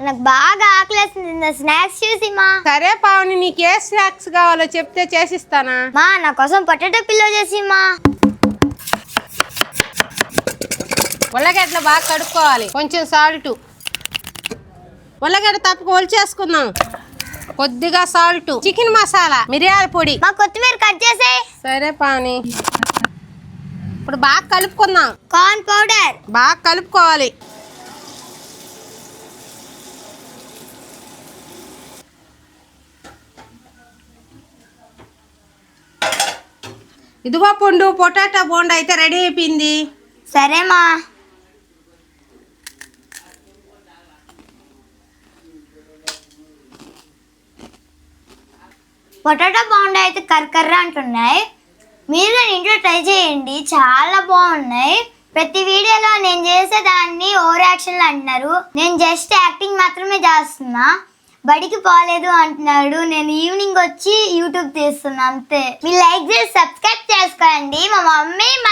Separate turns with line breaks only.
నాకు బాగా ఆకలేస్తుంది స్నాక్స్ చూసి మా.
సరే పావని నీకు ఏ స్నాక్స్ కావాలో చెప్తే చేసిస్తానా?
మా నా కోసం పొటాటో పిల్లో చేసి మా.
ఉల్లగడ్డలు బాగా కడుక్కోవాలి. కొంచెం సాల్ట్ ఉల్లగడ్డ తప్పక ఒలిచేసుకుందాం. కొద్దిగా సాల్ట్ చికెన్ మసాలా మిరియాల పొడి.
మా కొత్తిమీర కట్ చేసే.
సరే పావని. ఇప్పుడు బాగా కలుపుకుందాం.
Corn powder.
బాగా కలుపుకోవాలి. ఇదిగో పండు పొటాటో బోండా అయితే రెడీ అయిపోయింది.
సరేమా. పొటాటో బోండా అయితే కర్కర్ర అంటున్నాయి. మీరు నేను ఇంట్లో ట్రై చేయండి చాలా బాగున్నాయి. ప్రతి వీడియోలో నేను చేసే దాన్ని ఓవర్ యాక్షన్లు అంటున్నారు. నేను జస్ట్ యాక్టింగ్ మాత్రమే చేస్తున్నా. బడికి పోలేదు అంటున్నాడు. నేను ఈవినింగ్ వచ్చి యూట్యూబ్ తీస్తున్నా అంతే. మీరు లైక్ చేసి సబ్స్క్రైబ్ చేసుకోండి. మా మమ్మీ మా